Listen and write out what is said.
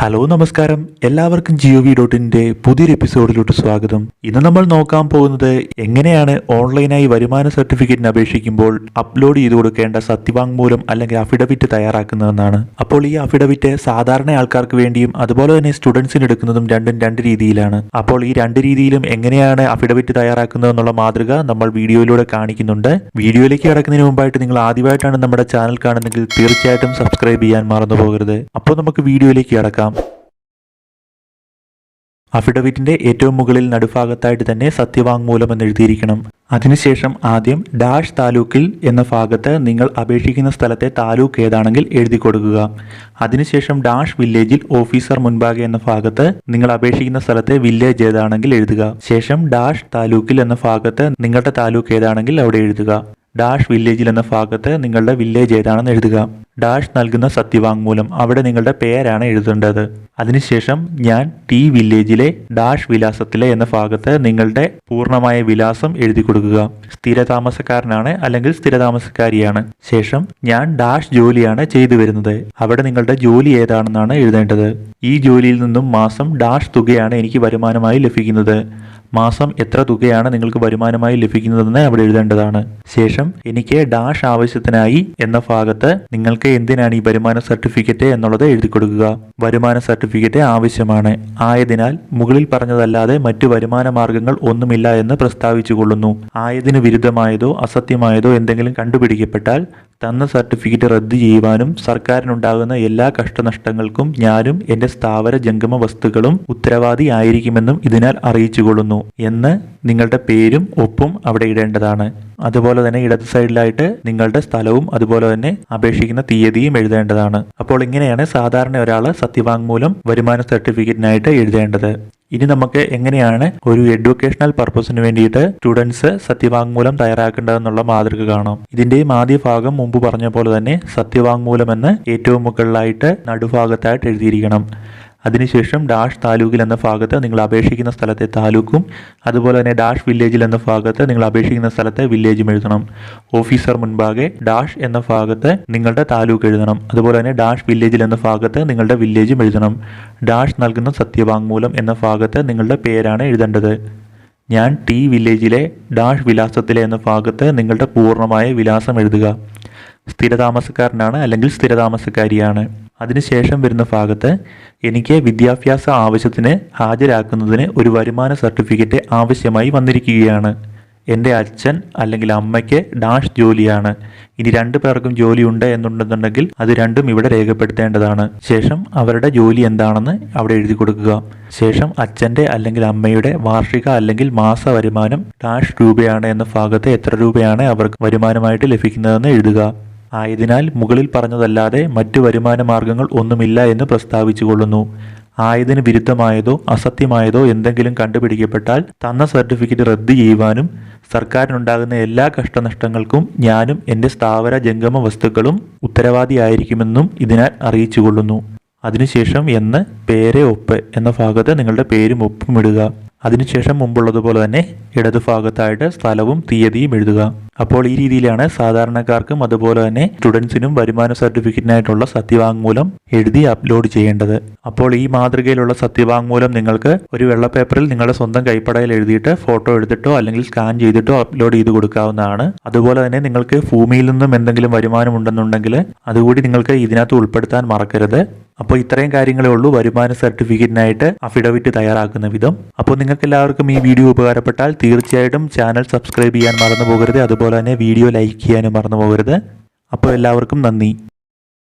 Hello നമസ്കാരം. എല്ലാവർക്കും Jio V ഡോട്ടിന്റെ പുതിയൊരു എപ്പിസോഡിലോട്ട് സ്വാഗതം. ഇന്ന് നമ്മൾ നോക്കാൻ പോകുന്നത് എങ്ങനെയാണ് ഓൺലൈനായി വരുമാന സർട്ടിഫിക്കറ്റിന് അപേക്ഷിക്കുമ്പോൾ അപ്ലോഡ് ചെയ്ത് കൊടുക്കേണ്ട സത്യവാങ്മൂലം അല്ലെങ്കിൽ അഫിഡവിറ്റ് തയ്യാറാക്കുന്നതെന്നാണ്. അപ്പോൾ ഈ അഫിഡവിറ്റ് സാധാരണ ആൾക്കാർക്ക് വേണ്ടിയും അതുപോലെ തന്നെ സ്റ്റുഡൻസിന് എടുക്കുന്നതും രണ്ടും രണ്ട് രീതിയിലാണ്. അപ്പോൾ ഈ രണ്ട് രീതിയിലും എങ്ങനെയാണ് അഫിഡവിറ്റ് തയ്യാറാക്കുന്നതെന്നുള്ള മാതൃക നമ്മൾ വീഡിയോയിലൂടെ കാണിക്കുന്നുണ്ട്. വീഡിയോയിലേക്ക് കിടക്കുന്നതിന് മുമ്പായിട്ട് നിങ്ങൾ ആദ്യമായിട്ടാണ് നമ്മുടെ ചാനൽ കാണുന്നതെങ്കിൽ തീർച്ചയായിട്ടും സബ്സ്ക്രൈബ് ചെയ്യാൻ മറന്നു പോകരുത്. അപ്പോൾ നമുക്ക് വീഡിയോയിലേക്ക് കിടക്കാം. അഫിഡവിറ്റിന്റെ ഏറ്റവും മുകളിൽ നടുഭാഗത്തായിട്ട് തന്നെ സത്യവാങ്മൂലം എന്ന് എഴുതിയിരിക്കണം. അതിനുശേഷം ആദ്യം ഡാഷ് താലൂക്കിൽ എന്ന ഭാഗത്ത് നിങ്ങൾ അപേക്ഷിക്കുന്ന സ്ഥലത്തെ താലൂക്ക് ഏതാണെങ്കിൽ എഴുതി കൊടുക്കുക. അതിനുശേഷം ഡാഷ് വില്ലേജിൽ ഓഫീസർ മുൻപാകെ എന്ന ഭാഗത്ത് നിങ്ങൾ അപേക്ഷിക്കുന്ന സ്ഥലത്തെ വില്ലേജ് ഏതാണെങ്കിൽ എഴുതുക. ശേഷം ഡാഷ് താലൂക്കിൽ എന്ന ഭാഗത്ത് നിങ്ങളുടെ താലൂക്ക് ഏതാണെങ്കിൽ അവിടെ എഴുതുക. ഡാഷ് വില്ലേജിൽ എന്ന ഭാഗത്ത് നിങ്ങളുടെ വില്ലേജ് ഏതാണെന്ന് എഴുതുക. ഡാഷ് നൽകുന്ന സത്യവാങ്മൂലം അവിടെ നിങ്ങളുടെ പേരാണ് എഴുതേണ്ടത്. അതിനുശേഷം ഞാൻ ടി വില്ലേജിലെ ഡാഷ് വിലാസത്തിലെ എന്ന ഭാഗത്ത് നിങ്ങളുടെ പൂർണമായ വിലാസം എഴുതി കൊടുക്കുക. സ്ഥിരതാമസക്കാരനാണ് അല്ലെങ്കിൽ സ്ഥിരതാമസക്കാരിയാണ്. ശേഷം ഞാൻ ഡാഷ് ജോലിയാണ് ചെയ്തു വരുന്നത്. അവിടെ നിങ്ങളുടെ ജോലി ഏതാണെന്നാണ് എഴുതേണ്ടത്. ഈ ജോലിയിൽ നിന്നും മാസം ഡാഷ് തുകയാണ് എനിക്ക് വരുമാനമായി ലഭിക്കുന്നത്. മാസം എത്ര തുകയാണ് നിങ്ങൾക്ക് വരുമാനമായി ലഭിക്കുന്നതെന്ന് അവിടെ എഴുതേണ്ടതാണ്. ശേഷം എനിക്ക് ഡാഷ് ആവശ്യത്തിനായി എന്ന ഭാഗത്ത് നിങ്ങൾക്ക് എന്തിനാണ് ഈ വരുമാന സർട്ടിഫിക്കറ്റ് എന്നുള്ളത് എഴുതി കൊടുക്കുക വരുമാന സർട്ടിഫിക്കറ്റ് ആവശ്യമാണ്. ആയതിനാൽ മുകളിൽ പറഞ്ഞതല്ലാതെ മറ്റു വരുമാന മാർഗങ്ങൾ ഒന്നുമില്ല എന്ന് പ്രസ്താവിച്ചു കൊള്ളുന്നു ആയതിനു വിരുദ്ധമായതോ അസത്യമായതോ എന്തെങ്കിലും കണ്ടുപിടിക്കപ്പെട്ടാൽ തന്ന സർട്ടിഫിക്കറ്റ് റദ്ദ് ചെയ്യുവാനും സർക്കാരിനുണ്ടാകുന്ന എല്ലാ കഷ്ടനഷ്ടങ്ങൾക്കും ഞാനും എന്റെ സ്ഥാവര ജംഗമ വസ്തുക്കളും ഉത്തരവാദി ആയിരിക്കുമെന്നും ഇതിനാൽ അറിയിച്ചുകൊള്ളുന്നു എന്ന് നിങ്ങളുടെ പേരും ഒപ്പും അവിടെ ഇടേണ്ടതാണ്. അതുപോലെ തന്നെ ഇടത് സൈഡിലായിട്ട് നിങ്ങളുടെ സ്ഥലവും അതുപോലെ തന്നെ അപേക്ഷിക്കുന്ന തീയതിയും എഴുതേണ്ടതാണ്. അപ്പോൾ ഇങ്ങനെയാണ് സാധാരണ ഒരാൾ സത്യവാങ്മൂലം വരുമാന സർട്ടിഫിക്കറ്റിനായിട്ട് എഴുതേണ്ടത്. ഇനി നമുക്ക് എങ്ങനെയാണ് ഒരു എഡ്യൂക്കേഷണൽ പർപ്പസിന് വേണ്ടിയിട്ട് സ്റ്റുഡൻസ് സത്യവാങ്മൂലം തയ്യാറാക്കേണ്ടതെന്നുള്ള മാതൃക കാണാം. ഇതിന്റെയും ആദ്യ ഭാഗം മുമ്പ് പറഞ്ഞ പോലെ തന്നെ സത്യവാങ്മൂലം എന്ന് ഏറ്റവും മുകളിലായിട്ട് നടുഭാഗത്തായിട്ട് എഴുതിയിരിക്കണം. അതിനുശേഷം ഡാഷ് താലൂക്കിൽ എന്ന ഭാഗത്ത് നിങ്ങൾ അപേക്ഷിക്കുന്ന സ്ഥലത്തെ താലൂക്കും അതുപോലെ തന്നെ ഡാഷ് വില്ലേജിൽ എന്ന ഭാഗത്ത് നിങ്ങൾ അപേക്ഷിക്കുന്ന സ്ഥലത്തെ വില്ലേജും എഴുതണം. ഓഫീസർ മുൻപാകെ ഡാഷ് എന്ന ഭാഗത്ത് നിങ്ങളുടെ താലൂക്ക് എഴുതണം. അതുപോലെ തന്നെ ഡാഷ് വില്ലേജിൽ എന്ന ഭാഗത്ത് നിങ്ങളുടെ വില്ലേജും എഴുതണം. ഡാഷ് നൽകുന്ന സത്യവാങ്മൂലം എന്ന ഭാഗത്ത് നിങ്ങളുടെ പേരാണ് എഴുതേണ്ടത്. ഞാൻ ടി വില്ലേജിലെ ഡാഷ് വിലാസത്തിലെ എന്ന ഭാഗത്ത് നിങ്ങളുടെ പൂർണമായ വിലാസം എഴുതുക. സ്ഥിരതാമസക്കാരനാണ് അല്ലെങ്കിൽ സ്ഥിരതാമസക്കാരിയാണ്. അതിനുശേഷം വരുന്ന ഭാഗത്ത് എനിക്ക് വിദ്യാഭ്യാസ ആവശ്യത്തിന് ഹാജരാക്കുന്നതിന് ഒരു വരുമാന സർട്ടിഫിക്കറ്റ് ആവശ്യമായി വന്നിരിക്കുകയാണ്. എന്റെ അച്ഛൻ അല്ലെങ്കിൽ അമ്മയ്ക്ക് ഡാഷ് ജോലിയാണ്. ഇനി രണ്ടു പേർക്കും ജോലി ഉണ്ട് എന്നുണ്ടെന്നുണ്ടെങ്കിൽ അത് രണ്ടും ഇവിടെ രേഖപ്പെടുത്തേണ്ടതാണ്. ശേഷം അവരുടെ ജോലി എന്താണെന്ന് അവിടെ എഴുതി കൊടുക്കുക. ശേഷം അച്ഛന്റെ അല്ലെങ്കിൽ അമ്മയുടെ വാർഷിക അല്ലെങ്കിൽ മാസ വരുമാനം ഡാഷ് രൂപയാണ് എന്ന ഭാഗത്ത് എത്ര രൂപയാണ് അവർക്ക് വരുമാനമായിട്ട് ലഭിക്കുന്നതെന്ന് എഴുതുക. ആയതിനാൽ മുകളിൽ പറഞ്ഞതല്ലാതെ മറ്റു വരുമാന മാർഗങ്ങൾ ഒന്നുമില്ല എന്ന് പ്രസ്താവിച്ചുകൊള്ളുന്നു. ആയതിന് വിരുദ്ധമായതോ അസത്യമായതോ എന്തെങ്കിലും കണ്ടുപിടിക്കപ്പെട്ടാൽ തന്ന സർട്ടിഫിക്കറ്റ് റദ്ദ് ചെയ്യുവാനും സർക്കാരിനുണ്ടാകുന്ന എല്ലാ കഷ്ടനഷ്ടങ്ങൾക്കും ഞാനും എന്റെ സ്ഥാവര ജംഗമ വസ്തുക്കളും ഉത്തരവാദിയായിരിക്കുമെന്നും ഇതിനാൽ അറിയിച്ചുകൊള്ളുന്നു. അതിനുശേഷം എന്ന് പേരെ ഒപ്പ് എന്ന ഭാഗത്ത് നിങ്ങളുടെ പേരും ഒപ്പും ഇടുക. അതിനുശേഷം മുമ്പുള്ളതുപോലെ തന്നെ ഇടതുഭാഗത്തായിട്ട് സ്ഥലവും തീയതിയും എഴുതുക. അപ്പോൾ ഈ രീതിയിലാണ് സാധാരണക്കാർക്കും അതുപോലെ തന്നെ സ്റ്റുഡൻസിനും വരുമാന സർട്ടിഫിക്കറ്റിനായിട്ടുള്ള സത്യവാങ്മൂലം എഴുതി അപ്ലോഡ് ചെയ്യേണ്ടത്. അപ്പോൾ ഈ മാതൃകയിലുള്ള സത്യവാങ്മൂലം നിങ്ങൾക്ക് ഒരു വെള്ളപ്പേപ്പറിൽ നിങ്ങളുടെ സ്വന്തം കൈപ്പടയിൽ എഴുതിയിട്ട് ഫോട്ടോ എടുത്തിട്ടോ അല്ലെങ്കിൽ സ്കാൻ ചെയ്തിട്ടോ അപ്ലോഡ് ചെയ്ത് കൊടുക്കാവുന്നതാണ്. അതുപോലെ തന്നെ നിങ്ങൾക്ക് ഭൂമിയിൽ നിന്നും എന്തെങ്കിലും വരുമാനം ഉണ്ടെന്നുണ്ടെങ്കിൽ അതുകൂടി നിങ്ങൾക്ക് ഇതിനകത്ത് ഉൾപ്പെടുത്താൻ മറക്കരുത്. അപ്പോൾ ഇത്രയും കാര്യങ്ങളേ ഉള്ളൂ. വരുമാന സർട്ടിഫിക്കറ്റിനായിട്ട് അഫിഡവിറ്റ് തയ്യാറാക്കുന്ന വിധം. അപ്പോൾ നിങ്ങൾക്ക് എല്ലാവർക്കും ഈ വീഡിയോ ഉപകാരപ്പെട്ടാൽ തീർച്ചയായിട്ടും ചാനൽ സബ്സ്ക്രൈബ് ചെയ്യാൻ മറന്നു പോകരുത്. അതുപോലെ തന്നെ വീഡിയോ ലൈക്ക് ചെയ്യാനും മറന്നു പോകരുത്. അപ്പോൾ എല്ലാവർക്കും നന്ദി.